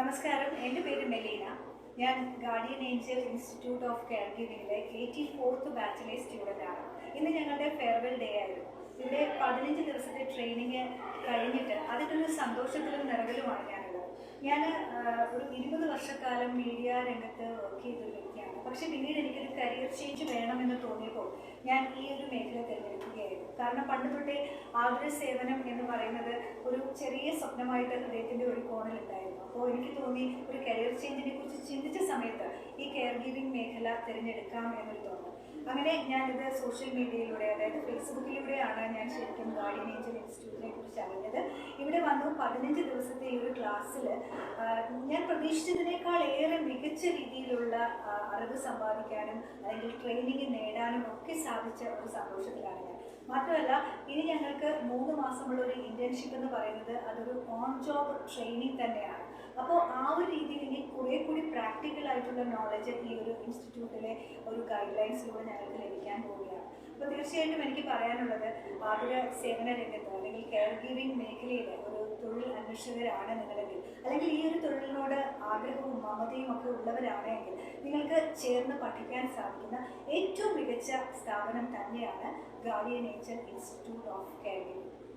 നമസ്കാരം. എന്റെ പേര് മെലീന. ഞാൻ guardian angel institute of care ഗിവിംഗിലെ eighty fourth ബാച്ചിലെ സ്റ്റുഡന്റ് ആണ്. ഇന്ന് ഞങ്ങളുടെ ഫെയർവെൽ ഡേ ആയിരുന്നു. ഇവിടെ പതിനഞ്ച് ദിവസത്തെ ട്രെയിനിങ് കഴിഞ്ഞിട്ട് അതിന്റെ ഒരു സന്തോഷത്തിലും നിറവിലുമാണ് ഞാനുള്ളത്. ഞാൻ ഒരു ഇരുപത് വർഷക്കാലം മീഡിയ രംഗത്ത് വർക്ക് ചെയ്തൊരു വ്യക്തിയാണ് പക്ഷെ പിന്നീട് എനിക്കൊരു കരിയർ ചേഞ്ച് വേണമെന്ന് തോന്നിയപ്പോൾ ഞാൻ ഈ ഒരു മേഖല തിരഞ്ഞെടുക്കുകയായിരുന്നു. കാരണം പണ്ട് തൊട്ടേ ആതുര സേവനം എന്ന് പറയുന്നത് ഒരു ചെറിയ സ്വപ്നമായിട്ട് ഹൃദയത്തിന്റെ ഒരു കോണിലുണ്ടായിരുന്നു. അപ്പോൾ എനിക്ക് തോന്നി ഒരു കരിയർ ചേഞ്ചിനെ കുറിച്ച് ചിന്തിച്ച സമയത്ത് ഈ കെയർ ഗിവിങ് മേഖല തിരഞ്ഞെടുക്കാം എന്നൊരു തോന്നുന്നു അങ്ങനെ ഞാനിത് സോഷ്യൽ മീഡിയയിലൂടെ അതായത് ഫേസ്ബുക്കിലൂടെയാണ് ഞാൻ ശരിക്കും ഗാർഡിയൻ ഏഞ്ചൽ ഇൻസ്റ്റിറ്റ്യൂട്ടിനെ കുറിച്ച് അറിഞ്ഞത്. ഇവിടെ വന്നു പതിനഞ്ച് ദിവസത്തെ ഈ ഒരു ക്ലാസ്സിൽ ഞാൻ പ്രതീക്ഷിച്ചതിനേക്കാൾ ഏറെ മികച്ച രീതിയിലുള്ള അറിവ് സമ്പാദിക്കാനും അല്ലെങ്കിൽ ട്രെയിനിങ് നേടാനും ഒക്കെ സാധിച്ച ഒരു സന്തോഷത്തിലാണ് ഞാൻ. മാത്രമല്ല ഇനി ഞങ്ങൾക്ക് മൂന്ന് മാസമുള്ള ഒരു ഇന്റേൺഷിപ്പ് എന്ന് പറയുന്നത് അതൊരു ഓൺ ജോബ് ട്രെയിനിങ് തന്നെയാണ്. അപ്പോൾ ആ ഒരു രീതിയിൽ ഇനി കുറേ കൂടി പ്രാക്ടിക്കൽ ആയിട്ടുള്ള നോളജ് ഈ ഒരു ഇൻസ്റ്റിറ്റ്യൂട്ടിലെ ഒരു ഗൈഡ് ലൈൻസിലൂടെ ഞങ്ങൾക്ക് ലഭിക്കാൻ പോവുകയാണ്. അപ്പോൾ തീർച്ചയായിട്ടും എനിക്ക് പറയാനുള്ളത് ആതുര സേവന രംഗത്ത് അല്ലെങ്കിൽ കെയർ ഗീവിംഗ് മേഖലയിലെ ഒരു തൊഴിൽ അന്വേഷകരാണ് നിങ്ങളെങ്കിൽ. അല്ലെങ്കിൽ ഈ ഒരു തൊഴിലിനോട് ആഗ്രഹവും മമതയും ഒക്കെ ഉള്ളവരാണെങ്കിൽ നിങ്ങൾക്ക് ചേർന്ന് പഠിക്കാൻ സാധിക്കുന്ന ഏറ്റവും മികച്ച സ്ഥാപനം തന്നെയാണ് guardian nature institute of care giving